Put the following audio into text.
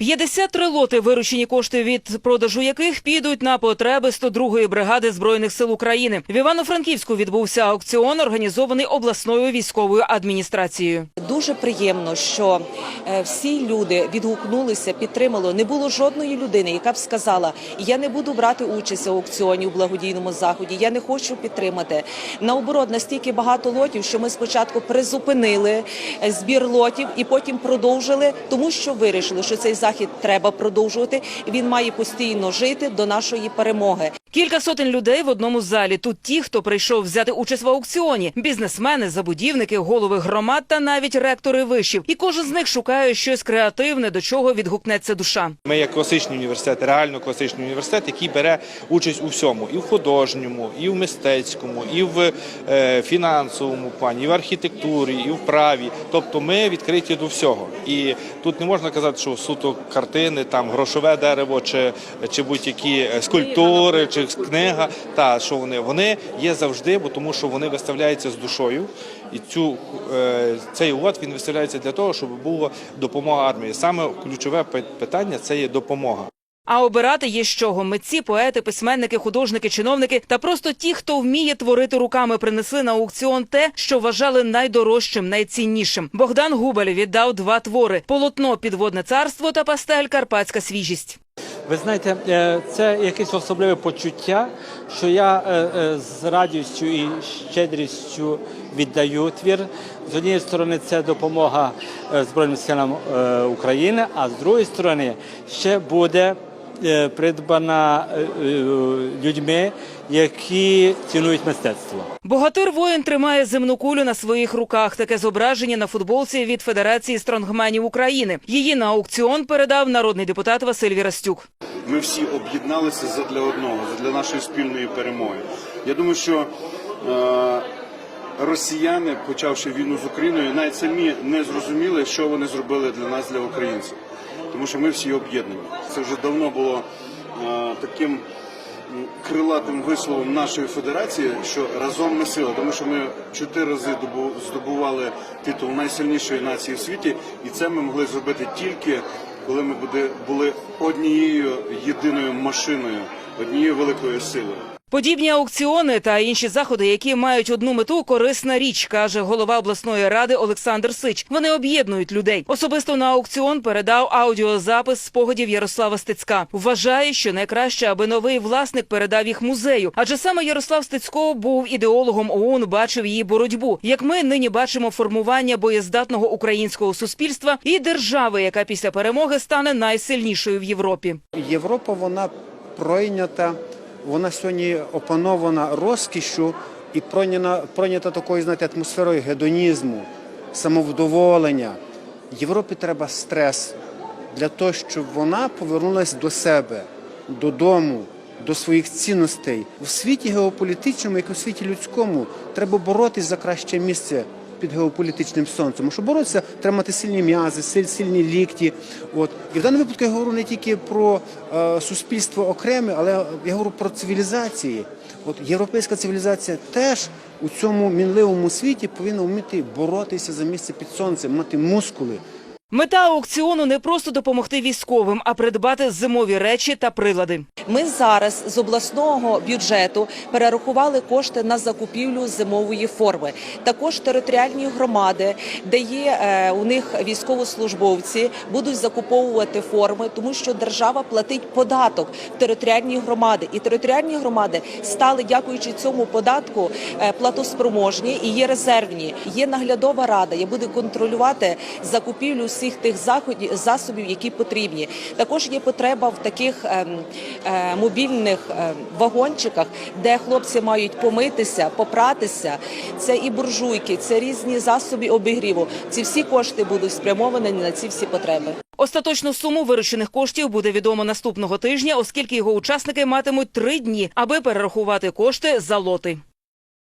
53 лоти, виручені кошти від продажу яких підуть на потреби 102-ї бригади збройних сил України. В Івано-Франківську відбувся аукціон, організований обласною військовою адміністрацією. Дуже приємно, що е, всі люди відгукнулися, підтримали. Не було жодної людини, яка б сказала: я не буду брати участь у аукціоні у благодійному заході. Я не хочу підтримати. Наоборот, настільки багато лотів, що ми спочатку призупинили е, збір лотів і потім продовжили, тому що вирішили, що цей захід треба продовжувати. Він має постійно жити до нашої перемоги. Кілька сотень людей в одному залі. Тут ті, хто прийшов взяти участь в аукціоні: бізнесмени, забудівники, голови громад та навіть ректори вишів. І кожен з них шукає щось креативне, до чого відгукнеться душа. Ми є класичний університет, реально класичний університет, який бере участь у всьому, і в художньому, і в мистецькому, і в е, фінансовому плані, і в архітектурі, і в праві. Тобто ми відкриті до всього. І тут не можна казати, що суто картини, там грошове дерево, чи, чи будь-які е, скульптури, чи книга. Та що вони вони є завжди, бо тому що вони виставляються з душою. І цю е, цей лот він виставляється для того, щоб була допомога армії. Саме ключове пи- питання це є допомога. А обирати є з чого. Митці, поети, письменники, художники, чиновники та просто ті, хто вміє творити руками, принесли на аукціон те, що вважали найдорожчим, найціннішим. Богдан Губаль віддав два твори: полотно Підводне царство та пастель Карпатська свіжість. Ви знаєте, е, це якесь особливе почуття, що я е, е, з радістю і щедрістю віддаю твір. З однієї сторони, це допомога Збройним силам України, а з другої сторони, ще буде придбана е, е, людьми, які цінують мистецтво. Богатир воїн тримає земну кулю на своїх руках. Таке зображення на футболці від Федерації стронгменів України. Її на аукціон передав народний депутат Василь Вірастюк. Ми всі об'єдналися задля одного, задля нашої спільної перемоги. Я думаю, що е, росіяни, почавши війну з Україною, навіть самі не зрозуміли, що вони зробили для нас, для українців. Тому що ми всі об'єднані. Це вже давно було е, таким крилатим висловом нашої федерації, що разом ми сила, тому що ми чотири рази здобували титул найсильнішої нації в світі, і це ми могли зробити тільки коли ми були однією єдиною машиною, однією великою силою. Подібні аукціони та інші заходи, які мають одну мету, корисна річ, каже голова обласної ради Олександр Сич. Вони об'єднують людей. Особисто на аукціон передав аудіозапис спогадів Ярослава Стецька. Вважає, що найкраще, аби новий власник передав їх музею, адже саме Ярослав Стецько був ідеологом ОУН, бачив її боротьбу. Як ми нині бачимо формування боєздатного українського суспільства і держави, яка після перемоги стане найсильнішою в Європі. Європа вона пройнята, вона сьогодні опанована розкішшю і пройнята, пройнята такою, знаєте, атмосферою гедонізму, самовдоволення. Європі треба стрес для того, щоб вона повернулася до себе, додому, до своїх цінностей. У світі геополітичному, як і у світі людському, треба боротись за краще місце під геополітичним сонцем. Щоб боротися, треба мати сильні м'язи, силь- сильні лікті. От. І в даному випадку я говорю не тільки про е, суспільство окреме, але я говорю про цивілізації. От європейська цивілізація теж у цьому мінливому світі повинна вміти боротися за місце під сонцем, мати мускули. Мета аукціону не просто допомогти військовим, а придбати зимові речі та прилади. Ми зараз з обласного бюджету перерахували кошти на закупівлю зимової форми. Також територіальні громади, де є е, у них військовослужбовці, будуть закуповувати форми, тому що держава платить податок в територіальні громади, і територіальні громади стали, дякуючи цьому податку, е, платоспроможні і є резервні. Є наглядова рада, яка буде контролювати закупівлю всіх тих заходів засобів, які потрібні. Також є потреба в таких ем, е, мобільних е, вагончиках, де хлопці мають помитися, попратися. Це і буржуйки, це різні засоби обігріву. Ці всі кошти будуть спрямовані на ці всі потреби. Остаточну суму виручених коштів буде відомо наступного тижня, оскільки його учасники матимуть три дні, аби перерахувати кошти за лоти.